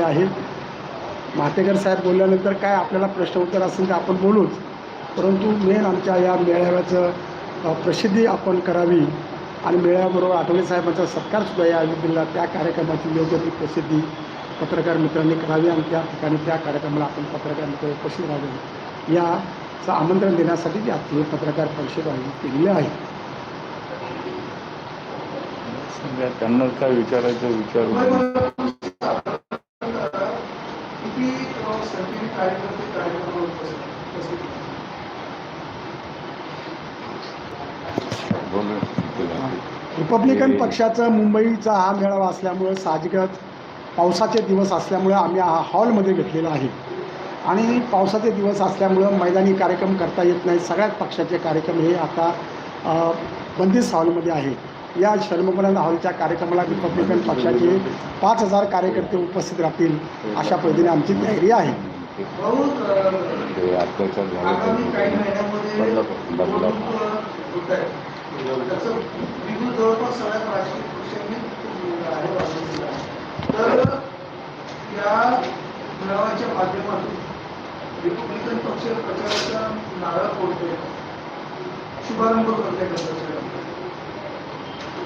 केलेले आहेत मातेकर साहेब बोलल्यानंतर काय आपल्याला प्रश्न उत्तर असेल तर आपण बोलूच. परंतु मेन आमच्या या मेळाव्याचं प्रसिद्धी आपण करावी आणि मेळाव्याबरोबर आठवले साहेबांचा सत्कारसुद्धा या दिला. त्या कार्यक्रमाची योग्य ती प्रसिद्धी पत्रकार मित्रांनी करावी आणि त्या ठिकाणी त्या कार्यक्रमाला आपण पत्रकार मित्र उपस्थित राहावे. याचं आमंत्रण देण्यासाठी आज हे पत्रकार परिषद आयोजित केलेली आहे. त्यांना काय विचारायचं रिपब्लिकन पक्षाचा मुंबईचा हा मेळावा असल्यामुळे साहजिकच पावसाचे दिवस असल्यामुळे आम्ही हा हॉलमध्ये घेतलेला आहे. आणि पावसाचे दिवस असल्यामुळं मैदानी कार्यक्रम करता येत नाही. सगळ्याच पक्षाचे कार्यक्रम हे आता बंदिस्त हॉलमध्ये आहे. या शर्मपनंद हॉलच्या कार्यक्रमाला रिपब्लिकन पक्षाचे पाच हजार कार्यकर्ते उपस्थित राहतील अशा पद्धतीने आमची तयारी आहे. ते. अत्याचार झाले आगामी काही महिन्यामध्ये बदलापूर बदलापूर होत. आहे. त्याचं बिगुल जवळपास सगळ्याच राजकीय पक्षांनी आहे बाजूला. तर या मेळाव्याच्या माध्यमातून रिपब्लिकन पक्ष प्रचाराचा नारळ फोडतोय. शुभारंभ करतोय प्रचाराचा.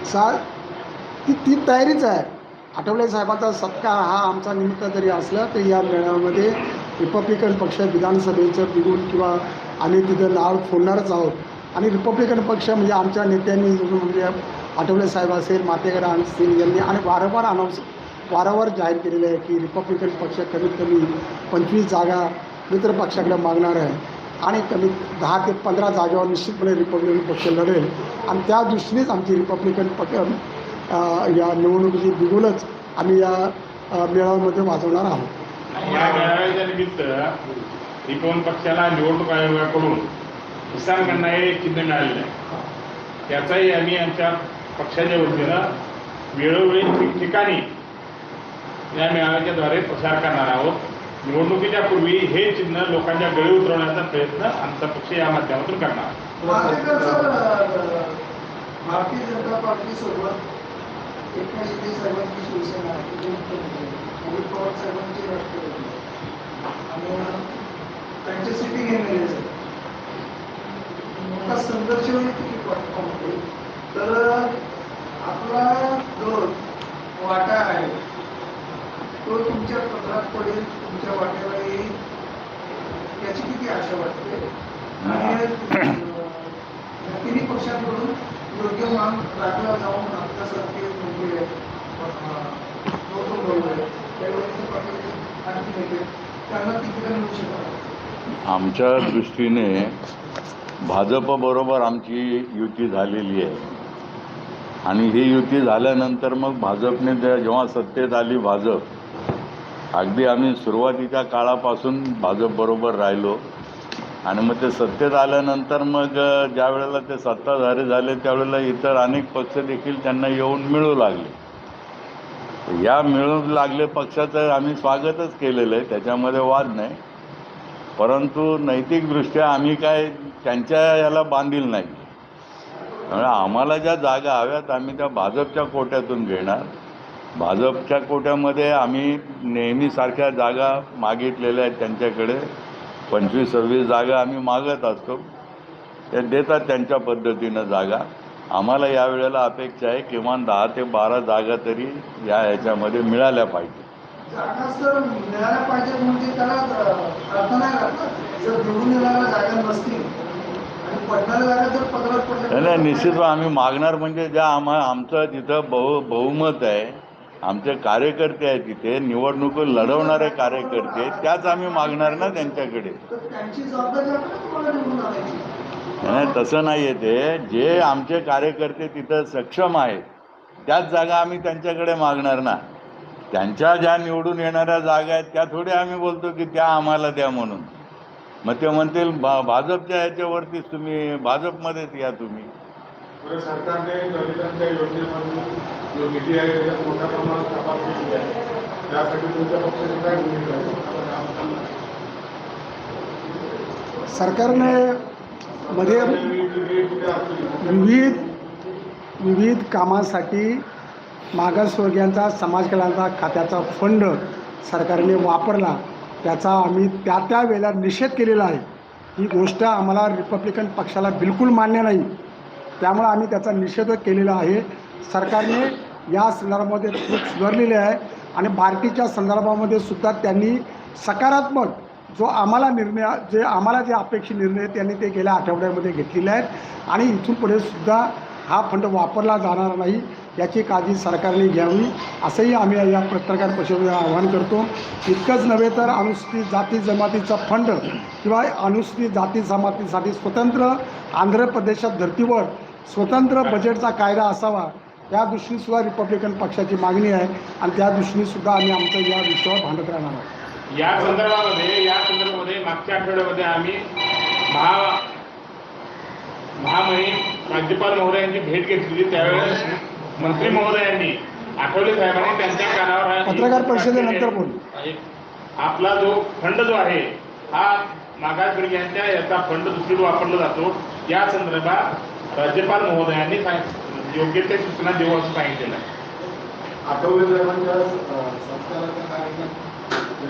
सा ती ती तयारीच आहे. आठवले साहेबांचा सत्कार हा आमचा निमित्त जरी असला तरी या मेळाव्यामध्ये रिपब्लिकन पक्ष विधानसभेचं बिगुल किंवा आम्ही तिथं नाव फोडणारच आहोत. आणि रिपब्लिकन पक्ष म्हणजे आमच्या नेत्यांनी म्हणजे आठवले साहेब असेल मातेकर सिंग यांनी आणि वारंवार अनाऊन्स वारंवार जाहीर केलेलं आहे की रिपब्लिकन पक्ष कमीत कमी पंचवीस जागा मित्र पक्षाकडे मागणार आहे. आणि कमी दहा ते पंधरा जागेवर निश्चितपणे रिपब्लिकन पक्ष लढेल. आणि त्या दृष्टीनेच आमची रिपब्लिकन पक्ष या निवडणुकीची बिगुलच आम्ही या मेळाव्यामध्ये वाजवणार आहोत. या मेळाव्याच्या निमित्त रिपवन पक्षाला निवडणूक आयोगाकडून किसान गणना हे चिन्ह मिळालेलं आहे. त्याचाही आम्ही आमच्या पक्षाच्या वतीनं वेळोवेळी ठिकठिकाणी या मेळाव्याच्याद्वारे प्रसार करणार आहोत. निवडणुकीच्या पूर्वी हे चिन्ह लोकांच्या गळी उतरवण्याचा प्रयत्न आमचा पक्ष या माध्यमातून करणार भारतीय जनता पार्टी सोबत एकनाथ शिंदे साहेबांची शिवसेना अजित पवार साहेबांची राष्ट्रवादी आणि त्यांचे सिटिंग एम एल ए मोठा संघर्ष होईल तर आपला जो वाटा आहे तो तुमच्या पत्रात पडेल तुमच्या वाट्याला येईल याची किती आशा वाटते? आणि तिन्ही पक्षांकडून योग्य मान राखला जाऊन आपल्यासारखे मुंबई अं, आमच्या दृष्टीने भाजपबरोबर आमची युती झालेली आहे. आणि ही युती झाल्यानंतर मग भाजपने त्या- जेव्हा सत्तेत आली भाजप अगदी आम्ही सुरुवातीच्या काळापासून भाजपबरोबर राहिलो. आणि मग ते सत्तेत आल्यानंतर मग ज्या वेळेला ते सत्ताधारी झाले त्यावेळेला इतर अनेक पक्ष देखील त्यांना येऊन मिळू लागले. या मिळून लागले पक्षाचं आम्ही स्वागतच केलेलं आहे त्याच्यामध्ये वाद नाही. परंतु नैतिकदृष्ट्या आम्ही काय त्यांच्या याला बांधील नाही. त्यामुळे आम्हाला ज्या जागा हव्यात आम्ही त्या भाजपच्या कोट्यातून घेणार. भाजपच्या कोट्यामध्ये आम्ही नेहमीसारख्या जागा मागितलेल्या आहेत त्यांच्याकडे. पंचवीस सव्वीस जागा आम्ही मागत असतो. ते देतात त्यांच्या पद्धतीनं जागा. आम्हाला या वेळेला अपेक्षा आहे किमान दहा ते बारा जागा तरी या ह्याच्यामध्ये मिळाल्या पाहिजे. म्हणजे नाही निश्चित आम्ही मागणार म्हणजे ज्या आम्हा आमचं तिथं बहु बहुमत आहे आमचे कार्यकर्ते आहेत तिथे निवडणूक लढवणारे कार्यकर्ते त्याच आम्ही मागणार ना त्यांच्याकडे. नाही तसं नाही आहे ते. जे आमचे कार्यकर्ते तिथं सक्षम आहेत त्याच जागा आम्ही त्यांच्याकडे मागणार ना. त्यांच्या ज्या निवडून येणाऱ्या जागा आहेत त्या थोडी आम्ही बोलतो की त्या आम्हाला द्या म्हणून. मग ते म्हणतील भा भाजपच्या ह्याच्यावरतीच तुम्ही भाजपमध्येच या तुम्ही. बरं, सरकारने दलितांच्या योजनेमधून जो निधी आहे त्याच्यात मोठ्या प्रमाणात कपात केली आहे. त्यासाठी तुमच्या पक्षाची काय भूमिका आहे सरकारने मध्ये विविध विविध कामासाठी मागासवर्गीयांचा समाज कल्याणचा खात्याचा फंड सरकारने वापरला. त्याचा आम्ही त्या त्या वेळेला निषेध केलेला आहे. ही गोष्ट आम्हाला रिपब्लिकन पक्षाला बिलकुल मान्य नाही. त्यामुळे आम्ही त्याचा निषेध केलेला आहे. सरकारने या संदर्भामध्ये खूप सुधारलेले आहे. आणि बार्टीच्या संदर्भामध्ये सुद्धा त्यांनी सकारात्मक जो आम्हाला निर्णय जे आम्हाला जे अपेक्षित निर्णय त्यांनी ते गेल्या आठवड्यामध्ये घेतलेले आहेत. आणि इथून पुढे सुद्धा हा फंड वापरला जाणार नाही याची काळजी सरकारने घ्यावी असंही आम्ही या पत्रकार परिषदेला आवाहन करतो. इतकंच नव्हे तर अनुसूचित जाती जमातीचा फंड किंवा अनुसूचित जाती जमातीसाठी स्वतंत्र आंध्र प्रदेशात धर्तीवर स्वतंत्र बजेटचा कायदा असावा त्या दृष्टीनेसुद्धा रिपब्लिकन पक्षाची मागणी आहे. आणि त्या दृष्टीनेसुद्धा आम्ही आमचं या विषयावर भांडत राहणार आहोत. या संदर्भामध्ये या संदर्भामध्ये मागच्या आठवड्यामध्ये आम्ही महा महामहिम राज्यपाल महोदयांची भेट घेतली. त्यावेळेस मंत्री महोदयांनी आठवले साहेबांनी त्यांच्या कानावर हा- पत्रकार परिषदेनंतर आपला जो फंड जो आहे हा मागासवर्गीयांच्या याचा फंड दुसरीकडे वापरला जातो. या संदर्भात राज्यपाल महोदयांनी योग्य ते सूचना देऊ असं सांगितलेलं आहे. आठवले साहेबांच्या अ, सत्काराच्या कार्यक्रम त्याची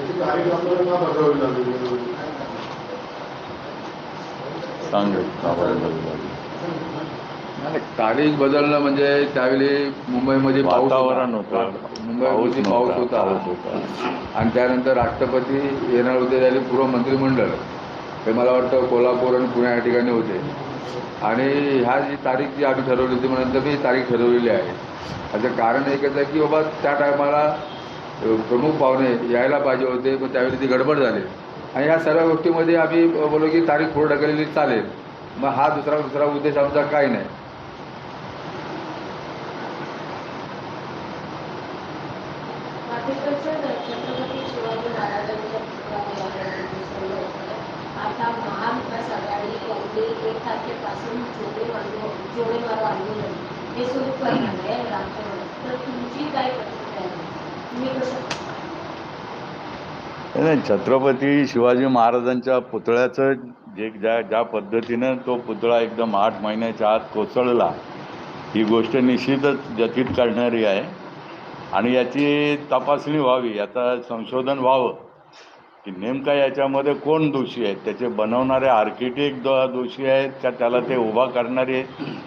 तारीख बदलणं म्हणजे त्यावेळी मुंबईमध्ये पाऊस. वातावरण होतं. मुंबईमध्ये पाऊस होता. आणि त्यानंतर राष्ट्रपती येणार होते त्यावेळी पूर्व मंत्रिमंडळ. हे मला वाटतं कोल्हापूर आणि पुणे या ठिकाणी होते. आणि ह्या जी तारीख जी आम्ही ठरवली होती म्हणून मी ही तारीख ठरवलेली आहे. याचं कारण एकच आहे की बाबा त्या टायमाला प्रमुख पाहुणे यायला पाहिजे होते पण त्यावेळी ती गडबड झाली. आणि ह्या सर्व गोष्टीमध्ये आम्ही बोललो की तारीख पुढे ढकललेली चालेल. मग हा दुसरा दुसरा उद्देश आमचा काही नाही. हे सुरू करणार आहे तर तुमची काय प्रतिक्रिया आहे तुम्ही कसं नाही छत्रपती शिवाजी महाराजांच्या पुतळ्याचं जे ज्या ज्या पद्धतीनं तो पुतळा एकदम आठ महिन्याच्या आत कोसळला ही गोष्ट निश्चितच जतीत करणारी आहे. आणि याची तपासणी व्हावी याचं संशोधन व्हावं की नेमका याच्यामध्ये कोण दोषी आहेत? त्याचे बनवणारे आर्किटेक्ट दो दोषी आहेत का? त्याला ते उभा करणारे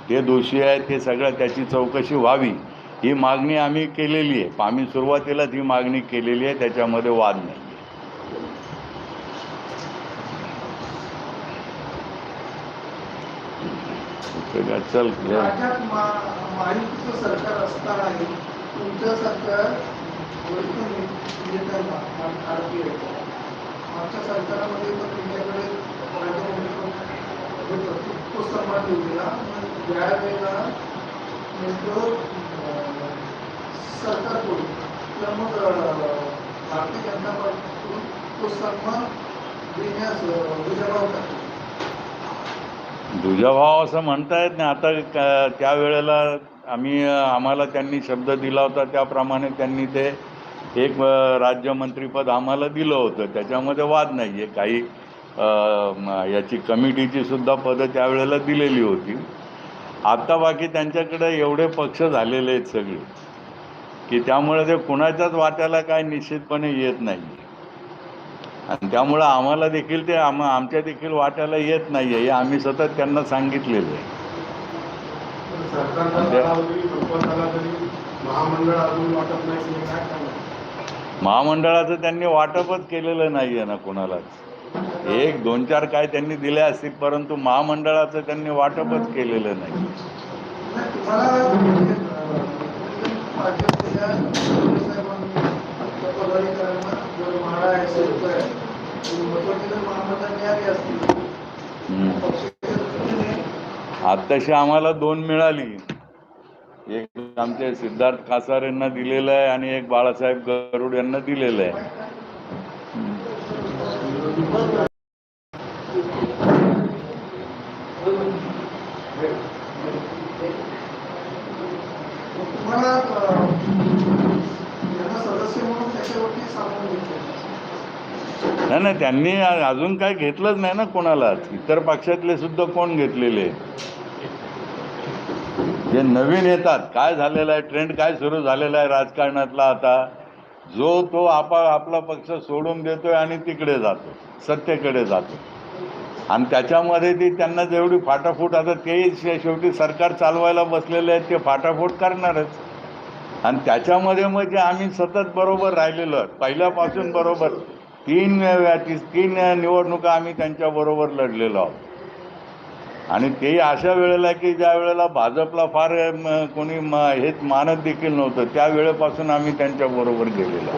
ते दोषी आहेत? ते सगळं त्याची चौकशी व्हावी. ही मागणी आम्ही केलेली आहे. आम्ही सुरुवातीलाच ही मागणी केलेली आहे. त्याच्यामध्ये वाद नाही. चल सरकार सरकारकडून किंवा मग भारतीय जनता पार्टीकडून तो सन्मान देण्यास दुजाभाव करतो दुजाभाव असं म्हणता येत नाही आता त्या त्यावेळेला आम्ही आम्हाला त्यांनी शब्द दिला होता त्याप्रमाणे त्यांनी ते एक राज्यमंत्रीपद आम्हाला दिलं होतं. त्याच्यामध्ये वाद नाही आहे काही याची कमिटीची सुद्धा पदं त्यावेळेला दिलेली होती. आता बाकी त्यांच्याकडे एवढे पक्ष झालेले आहेत सगळे. की त्यामुळे ते कुणाच्याच वाट्याला काय निश्चितपणे येत नाही आणि त्यामुळं आम्हाला देखील ते आम आमच्या देखील वाट्याला येत नाही आहे हे आम्ही सतत त्यांना सांगितलेलं आहे. म्हणजे- महामंडळाचं त्यांनी वाटपच केलेलं नाही आहे ना कोणालाच. एक दोन चार काय त्यांनी दिले असतील परंतु महामंडळाचं त्यांनी वाटपच केलेलं नाही आताशी आम्हाला दोन मिळाली. एक आमचे सिद्धार्थ खासार यांना दिलेलं आहे आणि एक बाळासाहेब गरुड यांना दिलेलं आहे. नाही नाही त्यांनी अजून काय घेतलंच नाही ना कोणालाच इतर पक्षातले सुद्धा कोण घेतलेले? जे नवीन येतात. काय झालेलं आहे? ट्रेंड काय सुरू झालेला आहे राजकारणातला आता? जो तो आपा आपला पक्ष सोडून देतोय आणि तिकडे जातो सत्तेकडे जातो. आणि त्याच्यामध्ये ती त्यांना जेवढी फाटाफूट आता तेही शेवटी सरकार चालवायला बसलेले आहेत ते फाटाफूट करणारच. आणि त्याच्यामध्ये मग जे आम्ही सतत बरोबर राहिलेलो आहे पहिल्यापासून बरोबर. तीन वेळा तीन निवडणुका आम्ही त्यांच्याबरोबर लढलेलो आहोत. आणि ते अशा वेळेला की ज्या वेळेला भाजपला फार कोणी हेच मानत देखील नव्हतं त्या वेळेपासून आम्ही त्यांच्याबरोबर गेलेलो